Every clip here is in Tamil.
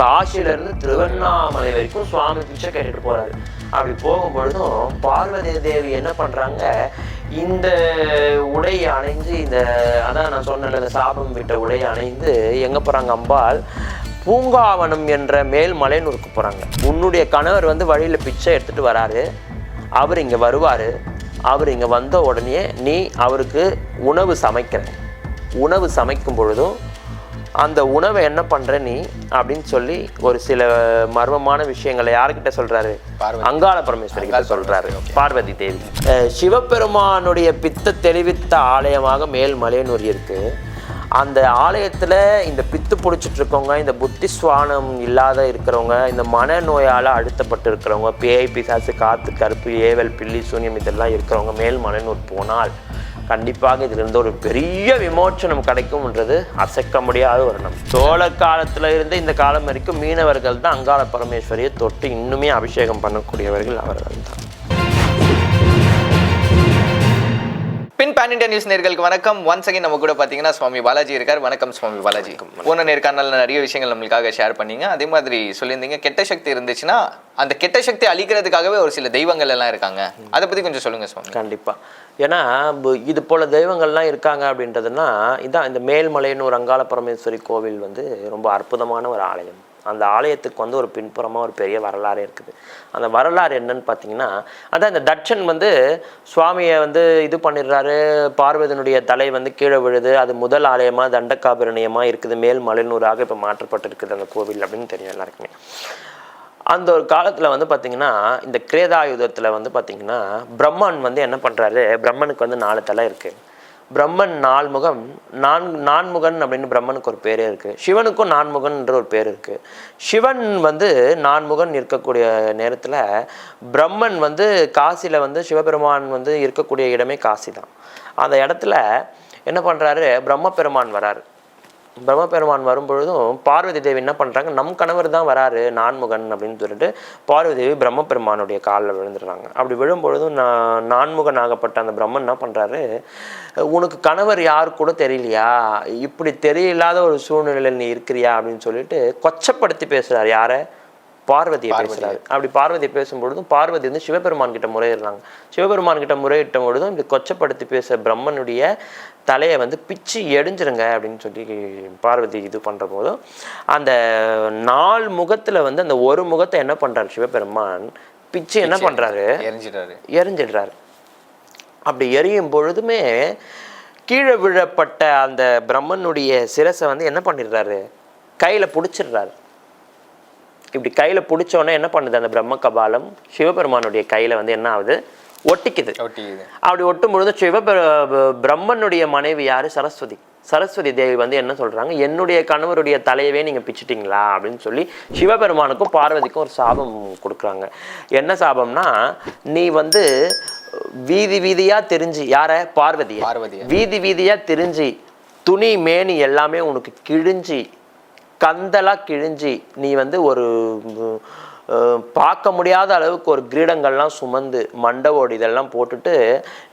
காசியிலேருந்து திருவண்ணாமலை வரைக்கும் சுவாமி பிச்சை கேட்டுட்டு போறாரு. அப்படி போகும்பொழுதும் பார்வதி தேவி என்ன பண்றாங்க? இந்த உடை அணைந்து இந்த அதான் நான் சொன்னேன்ல இந்த சாபம் விட்ட உடை அணைந்து எங்க போறாங்க அம்பாள்? பூங்காவனம் என்ற மேல் மலைநூருக்கு போகிறாங்க உன்னுடைய கணவர் வந்து வழியில் பிச்சை எடுத்துகிட்டு வராரு. அவர் இங்கே வருவார். அவர் இங்கே வந்த உடனே நீ அவருக்கு உணவு சமைக்கிற. உணவு சமைக்கும் பொழுதும் அந்த உணவை என்ன பண்ற நீ அப்படின்னு சொல்லி ஒரு சில மர்மமான விஷயங்களை யார்கிட்ட சொல்றாரு? பார்வதி. அங்காள பரமேஸ்வரி கிட்ட சொல்றாரு பார்வதி தேவி. சிவபெருமானுடைய பித்த தெளிவித்த ஆலயமாக மேல் மலையனூர் இருக்கு. அந்த ஆலயத்துல இந்த பித்து பிடிச்சிட்டு இருக்கவங்க இந்த புத்தி சுவானம் இல்லாத இருக்கிறவங்க இந்த மனநோயால அழுத்தப்பட்டு இருக்கிறவங்க பேய் பிசாசு காத்து கருப்பு ஏவல் பில்லி சூன்யம் இதெல்லாம் இருக்கிறவங்க மேல் மலையனூர் போனால் கண்டிப்பாக இதிலிருந்து ஒரு பெரிய விமோச்சனம் கிடைக்கும்ன்றது அசைக்க முடியாத ஒரு நம் சோழ காலத்துல இருந்து இந்த காலம் வரைக்கும் மீனவர்கள் தான் அங்காள பரமேஸ்வரியை தொட்டு இன்னுமே அபிஷேகம் பண்ணக்கூடியவர்கள் அவர்கள் தான். பின் பேன் இண்டியா நியூஸ் நேர்களுக்கு வணக்கம். ஒன்ஸ் அகைன் நம்ம கூட பார்த்தீங்கன்னா சுவாமி பாலாஜி இருக்கார். வணக்கம் சுவாமி பாலாஜி. போன நேர்காணல நிறைய விஷயங்கள் நம்மளுக்காக ஷேர் பண்ணீங்க. அதே மாதிரி சொல்லியிருந்தீங்க கெட்ட சக்தி இருந்துச்சுன்னா அந்த கெட்ட சக்தி அழிக்கிறதுக்காகவே ஒரு சில தெய்வங்கள் எல்லாம் இருக்காங்க. அதை பத்தி கொஞ்சம் சொல்லுங்க சுவாமி. கண்டிப்பா. ஏன்னா இது போல தெய்வங்கள்லாம் இருக்காங்க அப்படின்றதுன்னா இதான் இந்த மேல்மலையனூர் அங்காள பரமேஸ்வரி கோவில் வந்து ரொம்ப அற்புதமான ஒரு ஆலயம். அந்த ஆலயத்துக்கு வந்து ஒரு பின்புறமாக ஒரு பெரிய வரலாறு இருக்குது. அந்த வரலாறு என்னன்னு பார்த்தீங்கன்னா அதான் இந்த தட்சன் வந்து சுவாமியை வந்து இது பண்ணிடுறாரு பார்வதியினுடைய தலை வந்து கீழே விழுது அது முதல் ஆலயமாக தண்டக்காபிரணியமாக இருக்குது மேல் மலைநூறாக இப்போ மாற்றப்பட்டிருக்குது அந்த கோவில் அப்படின்னு தெரியும் எல்லாருக்குமே. அந்த ஒரு காலத்தில் வந்து பார்த்தீங்கன்னா இந்த கிரேதாயுதத்தில் வந்து பார்த்தீங்கன்னா பிரம்மன் வந்து என்ன பண்ணுறாரு பிரம்மனுக்கு வந்து நாலு தலை இருக்குது பிரம்மன் நால்முகம் நான் நான்முகன் அப்படின்னு பிரம்மனுக்கு ஒரு பேரே இருக்குது சிவனுக்கும் நான்முகன்ற ஒரு பேர் இருக்குது சிவன் வந்து நான்முகன் இருக்கக்கூடிய நேரத்தில் பிரம்மன் வந்து காசியில் வந்து சிவபெருமான் வந்து இருக்கக்கூடிய இடமே காசி தான் அந்த இடத்துல என்ன பண்ணுறாரு பிரம்ம பெருமான் வராரு. பிரம்மபெருமான் வரும்பொழுதும் பார்வதி தேவி என்ன பண்ணுறாங்க நம் கணவர் தான் வராரு நான்முகன் அப்படின்னு சொல்லிட்டு பார்வதி தேவி பிரம்மபெருமானுடைய காலில் விழுந்துடுறாங்க. அப்படி விழும்பொழுதும் நான் நான்முகன் ஆகப்பட்ட அந்த பிரம்மன் என்ன பண்ணுறாரு உனக்கு கணவர் யாரு கூட தெரியலையா? இப்படி தெரியலாத ஒரு சூழ்நிலையில் நீ இருக்கிறியா? அப்படின்னு சொல்லிட்டு கொச்சப்படுத்தி பேசுகிறார் யாரை? பார்வதியை பேசுறாரு. அப்படி பார்வதி பேசும்பொழுதும் பார்வதி வந்து சிவபெருமான் கிட்ட முறையிடுறாங்க. சிவபெருமான் கிட்ட முறையிட்ட பொழுதும் இப்படி கொச்சப்படுத்தி பேச பிரம்மனுடைய தலையை வந்து பிச்சு எடிஞ்சிருங்க அப்படின்னு சொல்லி பார்வதி இது பண்ற போதும் அந்த நால் முகத்துல வந்து அந்த ஒரு முகத்தை என்ன பண்றாரு சிவபெருமான்? பிச்சு என்ன பண்றாரு? எரிஞ்சிட்டாரு. எரிஞ்சிடுறாரு. அப்படி எரியும் பொழுதுமே கீழே விழப்பட்ட அந்த பிரம்மனுடைய சிரசை வந்து என்ன பண்ணிடுறாரு? கையில பிடிச்சிடுறாரு. இப்படி கையில பிடிச்ச உடனே என்ன பண்ணுது அந்த பிரம்ம கபாலம்? சிவபெருமானுடைய கையில வந்து என்ன ஆகுது? ஒட்டிக்குது. அப்படி ஒட்டும் பொழுது சிவபெரு பிரம்மனுடைய மனைவி யாரு? சரஸ்வதி. சரஸ்வதி தேவி வந்து என்ன சொல்றாங்க? என்னுடைய கணவருடைய தலையவே நீங்க பிச்சிட்டீங்களா? அப்படின்னு சொல்லி சிவபெருமானுக்கும் பார்வதிக்கும் ஒரு சாபம் கொடுக்குறாங்க. என்ன சாபம்னா நீ வந்து வீதி வீதியா தெரிஞ்சு யார? பார்வதிய. பார்வதியை. வீதி வீதியா தெரிஞ்சு துணி மேனி எல்லாமே உனக்கு கிழிஞ்சி கந்தலா கிழிஞ்சி நீ வந்து ஒரு பார்க்க முடியாத அளவுக்கு ஒரு கிரீடங்கள்லாம் சுமந்து மண்டவோடு இதெல்லாம் போட்டுட்டு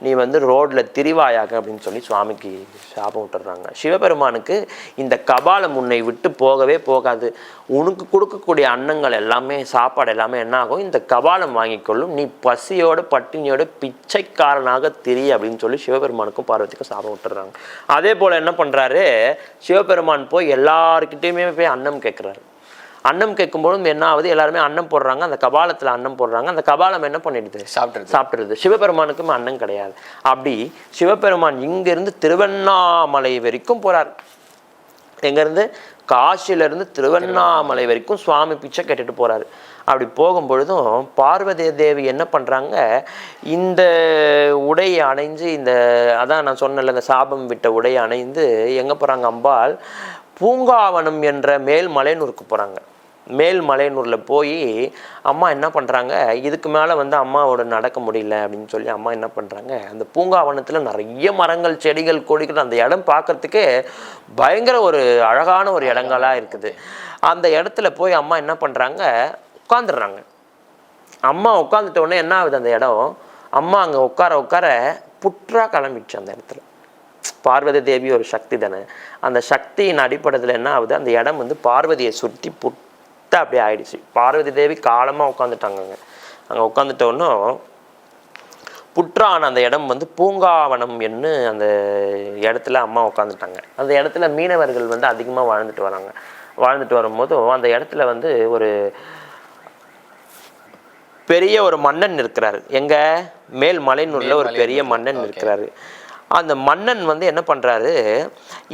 நீ வந்து ரோட்டில் திரிவாயாக அப்படின்னு சொல்லி சுவாமிக்கு சாபம் விட்டுறாங்க. சிவபெருமானுக்கு இந்த கபாலம் உன்னை விட்டு போகவே போகாது. உனக்கு கொடுக்கக்கூடிய அன்னங்கள் எல்லாமே சாப்பாடு எல்லாமே என்ன ஆகும் இந்த கபாலம் வாங்கிக்கொள்ளும் நீ பசியோடு பட்டினியோடு பிச்சைக்காரனாக திரி அப்படின்னு சொல்லி சிவபெருமானுக்கும் பார்வதிக்கும் சாபம் விட்டுறாங்க. அதே போல் என்ன பண்ணுறாரு சிவபெருமான் போய் எல்லாருக்கிட்டேயுமே போய் அன்னம் கேட்குறாரு அன்னம் கேட்கும்போது என்ன ஆகுது எல்லாருமே அன்னம் போடுறாங்க அந்த கபாலத்துல அன்னம் போடுறாங்க அந்த கபாலம் என்ன பண்ணிடுது? சாப்பிட்டுருது. சாப்பிட்டுருது. சிவபெருமானுக்கும் அன்னம் கிடையாது. அப்படி சிவபெருமான் இங்கிருந்து திருவண்ணாமலை வரைக்கும் போறார். எங்கேருந்து? காசியிலேருந்து திருவண்ணாமலை வரைக்கும் சுவாமி பிச்சை கேட்டுட்டு போறாரு. அப்படி போகும்பொழுதும் பார்வதி தேவி என்ன பண்றாங்க? இந்த உடையை அணைஞ்சு இந்த அதான் நான் சொன்னல இந்த சாபம் விட்ட உடையை அணைந்து எங்க போறாங்க அம்பாள்? பூங்காவனம் என்ற மேல் மலையனூருக்கு போறாங்க. மேல்மலையனூரில் போய் அம்மா என்ன பண்ணுறாங்க இதுக்கு மேலே வந்து அம்மாவோட நடக்க முடியல அப்படின்னு சொல்லி அம்மா என்ன பண்ணுறாங்க அந்த பூங்காவனத்தில் நிறைய மரங்கள் செடிகள் கொடிகள் அந்த இடம் பார்க்கறதுக்கே பயங்கர ஒரு அழகான ஒரு இடங்களாக இருக்குது. அந்த இடத்துல போய் அம்மா என்ன பண்ணுறாங்க உட்காந்துடுறாங்க அம்மா உட்காந்துட்ட உடனே என்ன ஆகுது அந்த இடம்? அம்மா அங்கே உட்கார உட்கார புற்றாக கிளம்பிடுச்சு அந்த இடத்துல. பார்வதி தேவி ஒரு சக்தி தானே. அந்த சக்தியின் அடிப்படையில் என்ன ஆகுது? அந்த இடம் வந்து பார்வதியை சுற்றி புட் பித்த அப்படியே ஆயிடுச்சு. பார்வதி தேவி காலமாக உட்காந்துட்டாங்கங்க அங்கே உட்காந்துட்டோன்னும் புற்றான அந்த இடம் வந்து பூங்காவனம் என்று அந்த இடத்துல அம்மா உட்காந்துட்டாங்க அந்த இடத்துல மீனவர்கள் வந்து அதிகமாக வாழ்ந்துட்டு வராங்க. வாழ்ந்துட்டு வரும்போதும் அந்த இடத்துல வந்து ஒரு பெரிய ஒரு மன்னன் இருக்கிறாரு எங்க? மேல் மலைநூர்ல ஒரு பெரிய மன்னன் இருக்கிறாரு அந்த மன்னன் வந்து என்ன பண்ணுறாரு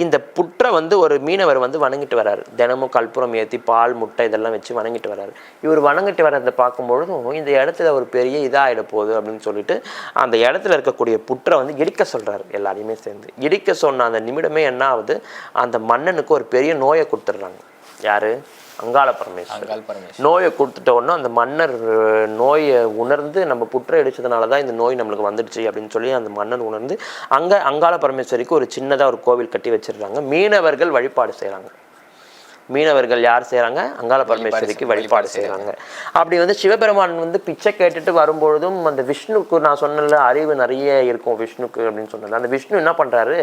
இந்த புற்றை வந்து ஒரு மீனவர் வந்து வணங்கிட்டு வராரு. தினமும் கற்பூரம் ஏற்றி பால் முட்டை இதெல்லாம் வச்சு வணங்கிட்டு வராரு. இவர் வணங்கிட்டு வர்றதை பார்க்கும்பொழுதும் இந்த இடத்துல ஒரு பெரிய இதாகிட போகுது அப்படின்னு சொல்லிட்டு அந்த இடத்துல இருக்கக்கூடிய புற்றை வந்து இடிக்க சொல்கிறார் எல்லாரையுமே சேர்ந்து. இடிக்க சொன்ன அந்த நிமிடமே என்ன ஆகுது அந்த மன்னனுக்கு ஒரு பெரிய நோயை கொடுத்துட்றாங்க. யார்? அங்காள பரமேஸ்வரர். நோயை கொடுத்துட்ட உடனே அந்த மன்னர் நோயை உணர்ந்து நம்ம புற்றை அடிச்சதுனால தான் இந்த நோய் நம்மளுக்கு வந்துடுச்சு அப்படின்னு சொல்லி அந்த மன்னர் உணர்ந்து அங்கே அங்காள பரமேஸ்வரிக்கு ஒரு சின்னதாக ஒரு கோவில் கட்டி வச்சிருக்காங்க. மீனவர்கள் வழிபாடு செய்கிறாங்க மீனவர்கள் யார் செய்கிறாங்க அங்காள பரமேஸ்வரிக்கு வழிபாடு செய்கிறாங்க அப்படி வந்து சிவபெருமான் வந்து பிச்சை கேட்டுட்டு வரும்பொழுதும் அந்த விஷ்ணுக்கு நான் சொன்னல அறிவு நிறைய இருக்கும் விஷ்ணுக்கு அப்படின்னு சொன்னல அந்த விஷ்ணு என்ன பண்ணுறாரு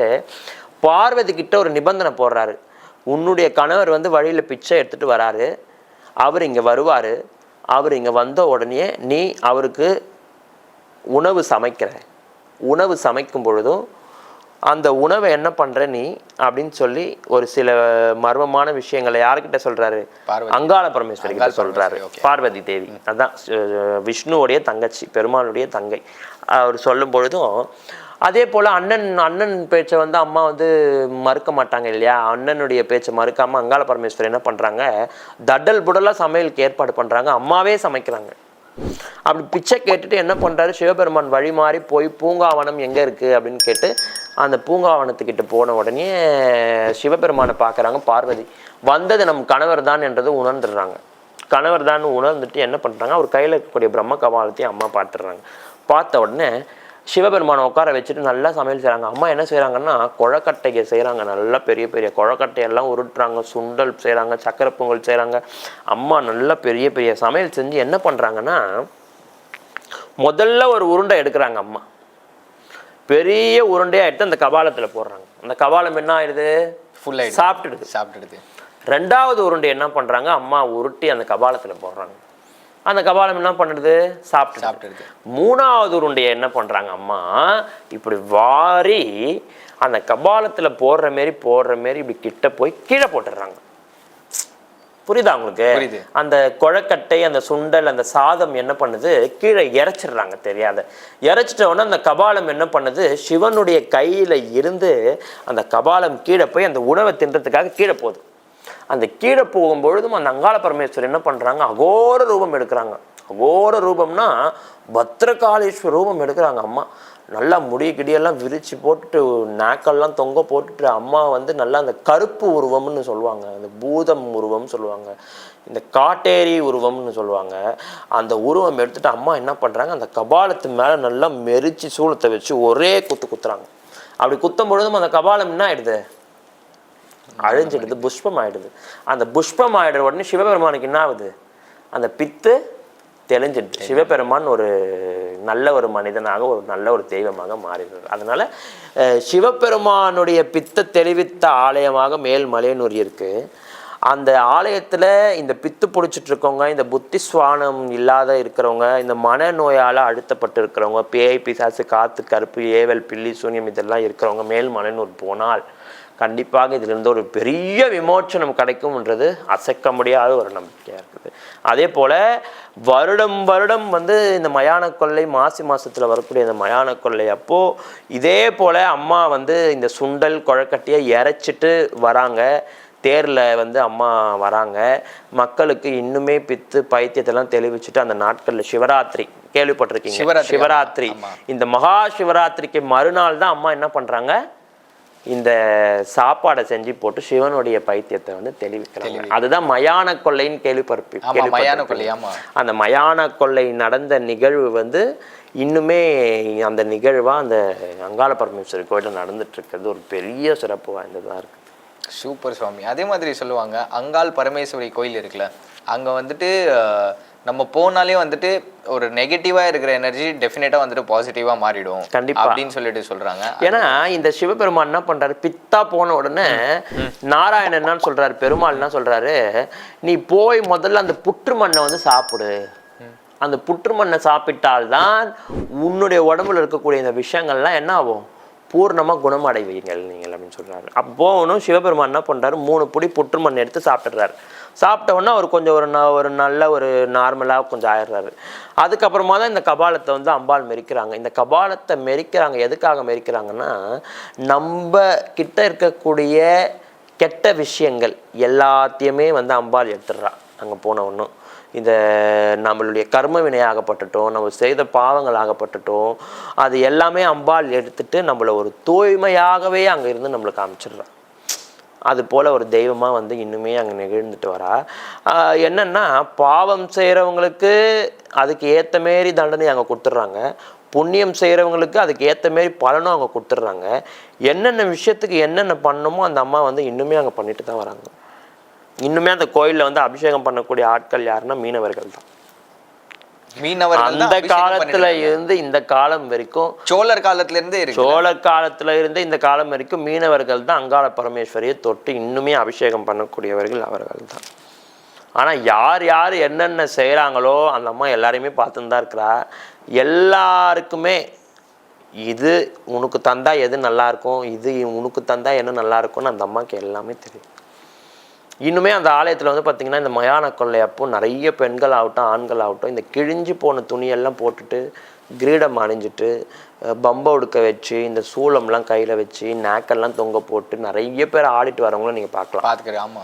பார்வதி கிட்ட ஒரு நிபந்தனை போடுறாரு. உன்னுடைய கணவர் வந்து வழியில் பிச்சை எடுத்துட்டு வராரு. அவர் இங்கே வருவார். அவர் இங்கே வந்த உடனே நீ அவருக்கு உணவு சமைக்கிற. உணவு சமைக்கும் பொழுதும் அந்த உணவை என்ன பண்ற நீ அப்படின்னு சொல்லி ஒரு சில மர்மமான விஷயங்களை யார்கிட்ட சொல்றாரு? பார்வதி. அங்காள பரமேஸ்வரி கிட்ட okay. பார்வதி தேவி. அதான் விஷ்ணுவுடைய தங்கச்சி பெருமாளுடைய தங்கை. அவர் சொல்லும் பொழுதும் அதே போல் அண்ணன் அண்ணன் பேச்சை வந்து அம்மா வந்து மறுக்க மாட்டாங்க இல்லையா? அண்ணனுடைய பேச்சை மறுக்காமல் அங்காள பரமேஸ்வரர் என்ன பண்ணுறாங்க தடல் புடலாக சமையலுக்கு ஏற்பாடு பண்ணுறாங்க அம்மாவே சமைக்கிறாங்க. அப்படி பிச்சை கேட்டுட்டு என்ன பண்ணுறாரு சிவபெருமான் வழி மாறி போய் பூங்காவனம் எங்கே இருக்குது அப்படின்னு கேட்டு அந்த பூங்காவனத்துக்கிட்ட போன உடனே சிவபெருமானை பார்க்குறாங்க பார்வதி. வந்தது நம் கணவர் தான் என்றதை உணர்ந்துடுறாங்க. கணவர் தான் உணர்ந்துட்டு என்ன பண்ணுறாங்க அவர் கையில் இருக்கக்கூடிய பிரம்ம கபாலத்தையும் அம்மா பார்த்துடுறாங்க. பார்த்த உடனே சிவபெருமானை உட்கார வச்சுட்டு நல்லா சமையல் செய்றாங்க. அம்மா என்ன செய்றாங்கன்னா கொழக்கட்டையை செய்றாங்க. நல்லா பெரிய பெரிய கொழக்கட்டையெல்லாம் உருட்டுறாங்க சுண்டல் செய்றாங்க சக்கரை பொங்கல் செய்றாங்க. அம்மா நல்லா பெரிய பெரிய சமையல் செஞ்சு என்ன பண்றாங்கன்னா முதல்ல ஒரு உருண்டை எடுக்கிறாங்க அம்மா. பெரிய உருண்டையா எடுத்து அந்த கபாலத்துல போடுறாங்க. அந்த கபாலம் என்ன ஆயிடுது? ஃபுல் ஆயிடுது. சாப்பிட்டுடுது. சாப்பிட்டுடுது. ரெண்டாவது உருண்டை என்ன பண்றாங்க? அம்மா உருட்டி அந்த கபாலத்துல போடுறாங்க. அந்த கபாலம் என்ன பண்ணுது? சாப்பிட்டு சாப்பிட்டுடுது. மூணாவது உருண்டையை என்ன பண்றாங்க அம்மா? இப்படி வாரி அந்த கபாலத்துல போடுற மாரி போடுற மாரி இப்படி கிட்ட போய் கீழே போட்டுடுறாங்க. புரியுதா உங்களுக்கு. அந்த கொழக்கட்டை அந்த சுண்டல் அந்த சாதம் என்ன பண்ணுது? கீழே இறைச்சிடுறாங்க தெரியாத. இறைச்சிட்ட உடனே அந்த கபாலம் என்ன பண்ணுது? சிவனுடைய கையில இருந்து அந்த கபாலம் கீழே போய் அந்த உணவை தின்றதுக்காக கீழே போகுது. அந்த கீழே போகும்பொழுதும் அந்த அங்காள பரமேஸ்வரர் என்ன பண்ணுறாங்க அகோர ரூபம் எடுக்கிறாங்க. அகோர ரூபம்னா பத்ரகாளீஸ்வர ரூபம் எடுக்கிறாங்க அம்மா. நல்லா முடிய கிடியெல்லாம் விரித்து போட்டுட்டு நாக்கெல்லாம் தொங்க போட்டுட்டு அம்மா வந்து நல்லா அந்த கருப்பு உருவம்னு சொல்லுவாங்க. அந்த பூதம் உருவம்னு சொல்லுவாங்க. இந்த காட்டேரி உருவம்னு சொல்லுவாங்க. அந்த உருவம் எடுத்துகிட்டு அம்மா என்ன பண்ணுறாங்க அந்த கபாலத்து மேலே நல்லா மெரிச்சு சூளத்தை வச்சு ஒரே குத்து குத்துறாங்க. அப்படி குத்தும் பொழுதும் அந்த கபாலம் என்ன ஆயிடுது? அழிஞ்சிடுது புஷ்பம் ஆயிடுது அந்த புஷ்பம் ஆயிடுற உடனே சிவபெருமானுக்கு என்ன ஆகுது அந்த பித்து தெளிஞ்சிடுது. சிவபெருமான் ஒரு நல்ல ஒரு மனிதனாக ஒரு நல்ல ஒரு தெய்வமாக மாறிடுறார். அதனால சிவபெருமானுடைய பித்த தெளிவித்த ஆலயமாக மேல் மலையனூர் இருக்கு. அந்த ஆலயத்துல இந்த பித்து பிடிச்சிட்டு இருக்கவங்க இந்த புத்தி சுவானம் இல்லாத இருக்கிறவங்க இந்த மனநோயால அழுத்தப்பட்டு இருக்கிறவங்க பேய் பிசாசு காத்து கருப்பு ஏவல் பில்லி சூன்யம் இதெல்லாம் இருக்கிறவங்க மேல் மலையனூர் போனால் கண்டிப்பாக இதிலிருந்து ஒரு பெரிய விமோச்சனம் கிடைக்கும்ன்றது அசைக்க முடியாத ஒரு நம்பிக்கையாக இருக்குது. அதே போல் வருடம் வருடம் வந்து இந்த மயான கொள்ளை மாசி மாசத்துல வரக்கூடிய இந்த மயான கொள்ளை அப்போது இதே போல் அம்மா வந்து இந்த சுண்டல் குழக்கட்டையை இறைச்சிட்டு வராங்க. தேரில் வந்து அம்மா வராங்க. மக்களுக்கு இன்னுமே பித்து பைத்தியத்தெல்லாம் தெளிவிச்சுட்டு அந்த நாட்களில் சிவராத்திரி கேள்விப்பட்டிருக்கீங்க? சிவராத்திரி. இந்த மகா சிவராத்திரிக்கு மறுநாள் தான் அம்மா என்ன பண்றாங்க? இந்த சாப்பாடை செஞ்சு போட்டு சிவனுடைய பைத்தியத்தை வந்து தெளிவிக்கிறாங்க. அதுதான் மயான கொள்ளைன்னு கேள்விப்பட்டு ஆமா மயான கொள்ளை அந்த மயான கொள்ளை நடந்த நிகழ்வு வந்து இன்னுமே அந்த நிகழ்வா அந்த அங்காள பரமேஸ்வரி கோயிலில் நடந்துட்டு இருக்கிறது ஒரு பெரிய சிறப்பு வாய்ந்ததா இருக்கு. சூப்பர் சுவாமி. அதே மாதிரி சொல்லுவாங்க அங்காள் பரமேஸ்வரி கோயில் இருக்குல்ல அங்க வந்துட்டு நம்ம போனாலே வந்துட்டு ஒரு நெகட்டிவா இருக்கிற எனர்ஜி டெஃபினட்டா வந்துட்டு பாசிட்டிவா மாறிடும் கண்டிப்பா. அப்படின்னு சொல்லிட்டு சொல்றாங்க. ஏன்னா இந்த சிவபெருமான் என்ன பண்றாரு? பித்தா போன உடனே நாராயணன் என்ன சொல்றாரு பெருமாள் என்ன சொல்றாரு? நீ போய் முதல்ல அந்த புற்று மண்ணை வந்து சாப்பிடு. அந்த புற்று மண்ணை சாப்பிட்டால்தான் உன்னுடைய உடம்புல இருக்கக்கூடிய இந்த விஷயங்கள்லாம் என்ன ஆகும்? பூர்ணமா குணமடைவீங்கள் நீங்கள் அப்படின்னு சொல்கிறார் அப்போ சிவபெருமான் என்ன பண்ணுறாரு மூணு புடி புற்று மண் எடுத்து சாப்பிட்டுறாரு சாப்பிட்ட உடனே அவர் கொஞ்சம் ஒரு ந- ஒரு நல்ல ஒரு நார்மலாக கொஞ்சம் ஆயிடுறாரு. அதுக்கப்புறமா தான் இந்த கபாலத்தை வந்து அம்பாள் மெரிக்கிறாங்க. இந்த கபாலத்தை மெரிக்கிறாங்க எதுக்காக மெரிக்கிறாங்கன்னா நம்ம கிட்ட இருக்கக்கூடிய கெட்ட விஷயங்கள் எல்லாத்தையுமே வந்து அம்பாள் எடுத்துடுறா. அங்கே போன ஒன்றும் இந்த நம்மளுடைய கர்ம வினையாகப்பட்டுட்டோம் நம்ம செய்த பாவங்கள் ஆகப்பட்டுட்டோம் அது எல்லாமே அம்பாள் எடுத்துட்டு நம்மளை ஒரு தூய்மையாகவே அங்கே இருந்து நம்மளுக்கு அமைச்சிடுறான் அது போல் ஒரு தெய்வமாக வந்து இன்னுமே அங்கே நிகழ்ந்துட்டு வரா. என்னென்னா பாவம் செய்கிறவங்களுக்கு அதுக்கு ஏற்ற மாரி தண்டனை அங்கே கொடுத்துட்றாங்க. புண்ணியம் செய்கிறவங்களுக்கு அதுக்கு ஏற்ற மாரி பலனும் அங்கே கொடுத்துட்றாங்க. என்னென்ன விஷயத்துக்கு என்னென்ன பண்ணணுமோ அந்த அம்மா வந்து இன்னுமே அங்கே பண்ணிட்டு தான் வராங்க. இன்னுமே அந்த கோயிலில் வந்து அபிஷேகம் பண்ணக்கூடிய ஆட்கள் யாருன்னா மீனவர்கள் தான். மீனவர்கள் தான் அந்த காலத்துல இருந்து இந்த காலம் வரைக்கும். சோழர் காலத்துல இருந்தே சோழர் காலத்துல இருந்து இந்த காலம் வரைக்கும் மீனவர்கள் தான் அங்காள பரமேஸ்வரியை தொட்டு இன்னுமே அபிஷேகம் பண்ணக்கூடியவர்கள் அவர்கள் தான். ஆனா யார் யார் என்னென்ன செய்றாங்களோ அந்த அம்மா எல்லாரையுமே பார்த்துன்னு தான் இருக்கிறா. எல்லாருக்குமே இது உனக்கு தந்தா எது நல்லா இருக்கும்? இது உனக்கு தந்தா என்ன நல்லா இருக்கும்னு அந்த அம்மாக்கு எல்லாமே தெரியும். இன்னுமே அந்த ஆலயத்தில் வந்து பார்த்தீங்கன்னா இந்த மயான கொள்ளை அப்போ நிறைய பெண்கள் ஆகட்டும் ஆண்கள் ஆகட்டும் இந்த கிழிஞ்சு போன துணியெல்லாம் போட்டுட்டு கிரீடம் அணிஞ்சிட்டு பம்பை உடுக்க வச்சு இந்த சூளம்லாம் கையில் வச்சு நாக்கெல்லாம் தொங்க போட்டு நிறைய பேர் ஆடிட்டு வரவங்களும் நீங்கள் பார்க்கலாம். பாத்துக்கிறேன் ஆமா.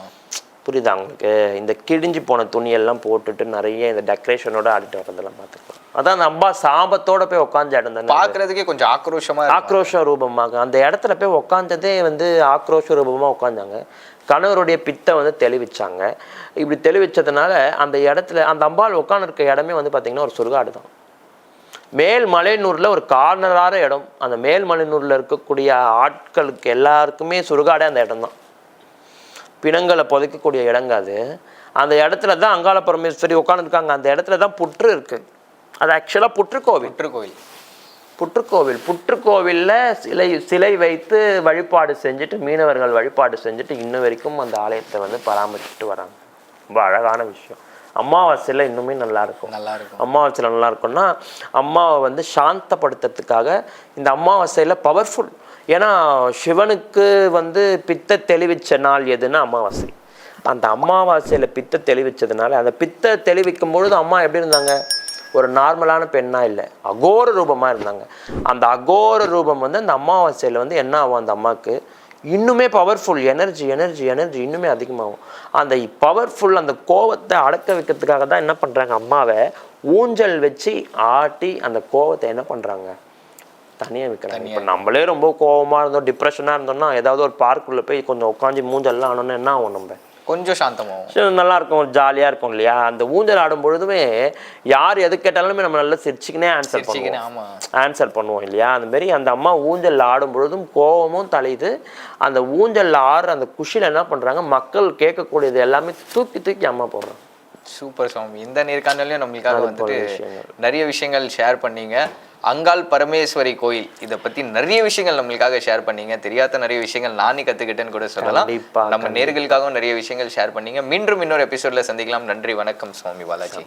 புரியுதா உங்களுக்கு? இந்த கிழிஞ்சு போன துணியெல்லாம் போட்டுட்டு நிறைய இந்த டெக்கரேஷனோட ஆடிட்டு வரதெல்லாம் பார்த்துக்கலாம். அதான் அந்த அம்பா சாபத்தோட போய் உட்காந்து இடம் பாக்குறதுக்கே கொஞ்சம் ஆக்ரோஷமா. ஆக்ரோஷ ரூபமாக அந்த இடத்துல போய் உக்காந்ததே வந்து ஆக்ரோஷ ரூபமாக உட்காந்தாங்க கணவருடைய பித்தை வந்து தெளிவிச்சாங்க. இப்படி தெளிவிச்சதுனால அந்த இடத்துல அந்த அம்பாள் உட்காந்துருக்க இடமே வந்து பார்த்திங்கன்னா ஒரு சுருகாடு தான் மேல் மலையனூரில் ஒரு கார்னரான இடம். அந்த மேல்மலையனூரில் இருக்கக்கூடிய ஆட்களுக்கு எல்லாருக்குமே சுருகாடே அந்த இடம்தான். பிணங்களை புதைக்கக்கூடிய இடங்க அது. அந்த இடத்துல தான் அங்காள பரமேஸ்வரி உட்காந்துருக்காங்க அந்த இடத்துல தான் புற்று இருக்குது அது ஆக்சுவலாக புற்றுக்கோவில். புற்றுக்கோவில். புற்றுக்கோவில். புற்றுக்கோவில்ல சிலை சிலை வைத்து வழிபாடு செஞ்சுட்டு மீனவர்கள் வழிபாடு செஞ்சுட்டு இன்ன வரைக்கும் அந்த ஆலயத்தை வந்து பராமரிச்சுட்டு வராங்க. ரொம்ப அழகான விஷயம். அமாவாசையில் இன்னுமே நல்லா இருக்கும் நல்லா இருக்கும் அமாவாசையில் நல்லா இருக்கும்னா அம்மாவை வந்து சாந்தப்படுத்துறதுக்காக இந்த அமாவாசையில் பவர்ஃபுல் ஏன்னா சிவனுக்கு வந்து பித்த தெளிவிச்ச நாள் எதுன்னா அமாவாசை அந்த அமாவாசையில் பித்த தெளிவிச்சதுனால அந்த பித்த தெளிவிக்கும் பொழுது அம்மா எப்படி இருந்தாங்க? ஒரு நார்மலான பெண்ணா இல்லை. அகோர ரூபமாக இருந்தாங்க. அந்த அகோர ரூபம் வந்து அந்த அமாவாசையில் வந்து என்ன ஆகும் அந்த அம்மாவுக்கு இன்னுமே பவர்ஃபுல் எனர்ஜி எனர்ஜி எனர்ஜி இன்னுமே அதிகமாகும். அந்த பவர்ஃபுல் அந்த கோவத்தை அடக்க வைக்கிறதுக்காக தான் என்ன பண்ணுறாங்க அம்மாவை? ஊஞ்சல் வச்சு ஆட்டி அந்த கோவத்தை என்ன பண்ணுறாங்க தனியாக வைக்கிறாங்க. இப்போ நம்மளே ரொம்ப கோவமா இருந்தோம் டிப்ரெஷனாக இருந்தோம்னா ஏதாவது ஒரு பார்க்குள்ளே போய் கொஞ்சம் உட்காந்து மூஞ்சல்லாம் ஆனோன்னா என்ன ஆகும் நம்ம? கொஞ்சம் சாந்தமாகும் நல்லா இருக்கும் ஜாலியாக இருக்கும் இல்லையா? அந்த ஊஞ்சல் ஆடும் பொழுதுமே யார் எது கேட்டாலுமே நம்ம நல்லா சிரிச்சுக்கினே ஆன்சர் பண்ணுவோம். ஆன்சர் பண்ணுவோம் இல்லையா? அந்த மாதிரி அந்த அம்மா ஊஞ்சல் ஆடும் பொழுதும் கோவமும் தலையுது அந்த ஊஞ்சல்ல ஆடுற அந்த குஷியில் என்ன பண்ணுறாங்க மக்கள் கேட்கக்கூடியது எல்லாமே தூக்கி தூக்கி அம்மா போடுறாங்க. சூப்பர் சுவாமி. இந்த நேர்காணலையும் நம்மளுக்காக வந்துட்டு. நிறைய விஷயங்கள் ஷேர் பண்ணீங்க. அங்காள் பரமேஸ்வரி கோயில். இதை பத்தி நிறைய விஷயங்கள் நம்மளுக்காக ஷேர் பண்ணீங்க. தெரியாத நிறைய விஷயங்கள் நானே கத்துக்கிட்டேன்னு கூட சொல்லலாம். நம்ம நேர்களுக்காகவும் நிறைய விஷயங்கள் ஷேர் பண்ணீங்க. மீண்டும் இன்னொரு எபிசோட்ல சந்திக்கலாம். நன்றி வணக்கம் சுவாமி பாலாஜி.